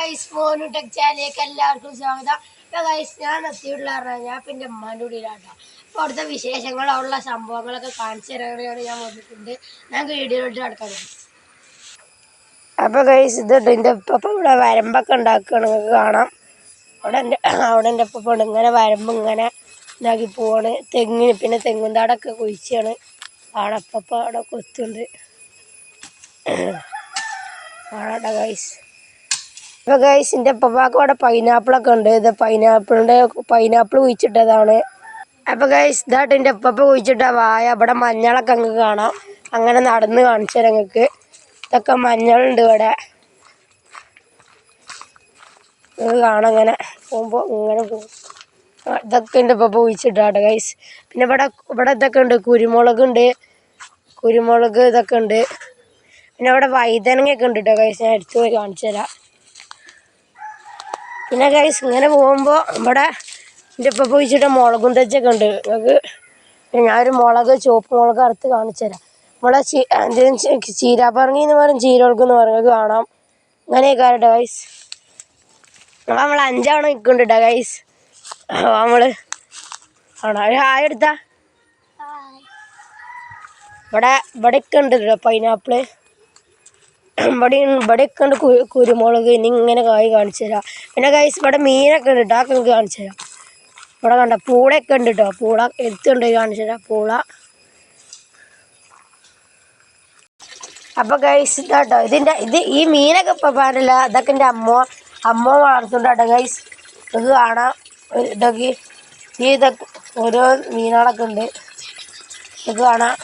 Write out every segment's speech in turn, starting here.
Guys phone tech ചാനലിലേക്ക് എല്ലാവർക്കും സ്വാഗതം. അപ്പോൾ ഗൈസ് ഞാൻ എത്തിയിട്ടുള്ള ഞാൻ പിന്നെ ഉമ്മാന്റെ കൂടിയിലാട്ടോ അപ്പോൾ അവിടുത്തെ വിശേഷങ്ങൾ അവിടെയുള്ള സംഭവങ്ങളൊക്കെ കാണിച്ചു തരാനാണ് ഞാൻ വന്നിട്ടുണ്ട്. ഞാൻ വീഡിയോയിലോട്ട് നടക്കാൻ അപ്പോൾ ഗൈസ് ഇത് എന്റെ ഉപ്പ ഇവിടെ വരമ്പൊക്കെ ഉണ്ടാക്കുകയാണ്. കാണാം. അവിടെ എന്റെ അവിടെ എന്റെ ഉണ്ട് ഇങ്ങനെ വരമ്പ് ഇങ്ങനെ ഇതാക്കി പോവാണ്. തെങ്ങിന് പിന്നെ തെങ്ങും താടൊക്കെ കുഴിച്ചാണ്. അവിടെ അപ്പം അവിടെ കൊത്തുണ്ട്. ആടാ ഗൈസ് അപ്പോൾ ഗൈസ് എന്റെ പപ്പാക്ക് അവിടെ പൈനാപ്പിളൊക്കെ ഉണ്ട്. ഇത് പൈനാപ്പിളിന്റെ പൈനാപ്പിൾ കുഴിച്ചിട്ടതാണ്. അപ്പോൾ ഗൈസ് ഇതായിട്ട് എന്റെ പപ്പ കുഴിച്ചിട്ട വായ. ഇവിടെ മഞ്ഞളൊക്കെ അങ്ങ് കാണാം. അങ്ങനെ നടന്ന് കാണിച്ചു തരാം നിങ്ങൾക്ക് ഇതൊക്കെ മഞ്ഞളുണ്ട് ഇവിടെ. കാണാം അങ്ങനെ പോകുമ്പോൾ ഇങ്ങനെ പോകും. ഇതൊക്കെ എന്റെ പപ്പ കുഴിച്ചിട്ടാട്ടെ ഗൈസ് പിന്നെ ഇവിടെ ഇവിടെ ഇതൊക്കെ ഉണ്ട്. കുരുമുളക് ഉണ്ട്. കുരുമുളക് ഇതൊക്കെ ഉണ്ട്. പിന്നെ അവിടെ വൈതനങ്ങയൊക്കെ ഉണ്ട് കേട്ടോ ഗൈസ് ഞാൻ എടുത്തു പോയി കാണിച്ചു തരാം. പിന്നെ ഗൈസ് ഇങ്ങനെ പോകുമ്പോൾ ഇവിടെ എന്റെ ഇപ്പം പോയിച്ചിട്ട് മുളകും തെച്ചൊക്കെ ഉണ്ട്. നിങ്ങൾക്ക് ഞാനൊരു മുളക് ചുവപ്പ് മുളക് അറുത്ത് കാണിച്ചു തരാം. നമ്മളെ ചീ എന്തെങ്കിലും ചീരാപ്പറങ്ങി എന്ന് പറയും ചീരകൾക്ക് എന്ന് പറയും. കാണാം. അങ്ങനെയൊക്കെ ആരട്ടെ ഗൈസ് അപ്പം നമ്മൾ അഞ്ചാണ് നിൽക്കുന്നുണ്ട് ഗൈസ് നമ്മൾ ആണോ? ഒരു ഹായ് എടുത്താ. ഇവിടെ ഇവിടെയൊക്കെ ഉണ്ട് കേട്ടോ പൈനാപ്പിൾ ഇവിടെ ഇവിടെയൊക്കെ ഉണ്ട് കു- കുരുമുളക് ഇനി ഇങ്ങനെ കായ് കാണിച്ചു തരാം. പിന്നെ കൈസ് ഇവിടെ മീനൊക്കെ ഉണ്ട് കേട്ടോ അതൊക്കെ നിങ്ങൾക്ക് കാണിച്ചു തരാം. ഇവിടെ കണ്ട പൂളയൊക്കെ ഉണ്ട് കേട്ടോ പൂള എടുത്തുണ്ട് കാണിച്ചു തരാം. പൂള. അപ്പൊ ഗൈസ് ഇതാട്ടോ ഇതിന്റെ ഇത് ഈ മീനൊക്കെ ഇപ്പൊ പാടില്ല ഇതൊക്കെ എന്റെ അമ്മ അമ്മ വളർത്തുണ്ടാട്ടോ ഗൈസ് ഇത് കാണാം. ഇതൊക്കെ ഈ ഇതൊക്കെ ഓരോ മീനുകളൊക്കെ ഉണ്ട്. ഇത് കാണാം.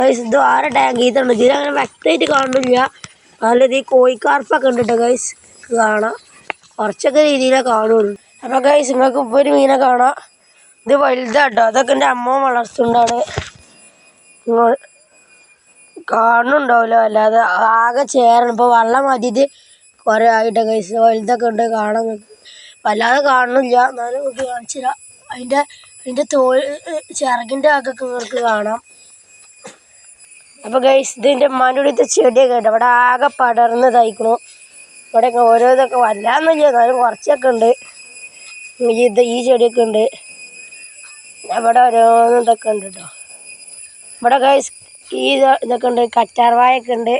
ഗൈസ് ഇത് ആരെ ടാങ്ക് ചെയ്തിട്ടുണ്ട്. ഇതിൽ അങ്ങനെ വ്യക്തമായിട്ട് കാണുന്നില്ല. നല്ല ഈ കോഴിക്കാർപ്പൊക്കെ ഉണ്ട് കേട്ടോ ഗൈസ് കാണാം. കുറച്ചൊക്കെ രീതിയിലേ കാണുള്ളൂ. അപ്പോൾ ഗൈസ് നിങ്ങൾക്ക് ഇപ്പോൾ ഒരു മീനെ കാണാം. ഇത് വലുതാട്ടോ. അതൊക്കെ എന്റെ അമ്മ വളർത്തുണ്ടാണ് നിങ്ങൾ കാണുന്നുണ്ടാവില്ല. അല്ലാതെ ആകെ ചേരണം. ഇപ്പോൾ വെള്ളം മാറ്റിയിട്ട് കുറേ ആയിട്ട് ഗൈസ് വലുതൊക്കെ ഉണ്ട്. കാണാൻ വല്ലാതെ കാണുന്നില്ല. എന്നാലും നിങ്ങൾക്ക് കാണിച്ചു തരാം അതിന്റെ അതിന്റെ തോൽ ചിറകിന്റെ ആകൊക്കെ നിങ്ങൾക്ക് കാണാം. അപ്പോൾ ഗൈസ് ഇതിന്റെ ഉമ്മാന്റെ കൂടി ചെടിയൊക്കെ ഉണ്ട്. ആകെ പടർന്ന് തയ്ക്കണു ഇവിടെ ഓരോ ഇതൊക്കെ വല്ലാന്നില്ല എന്നാലും കുറച്ചൊക്കെ ഉണ്ട്. ഇത് ഈ ചെടിയൊക്കെ ഉണ്ട്. അവിടെ ഓരോന്നും ഇതൊക്കെ ഉണ്ട് കേട്ടോ ഇവിടെ ഗൈസ് ഈ ഇതൊക്കെ ഉണ്ട്. കറ്റാർവായൊക്കെ ഉണ്ട്.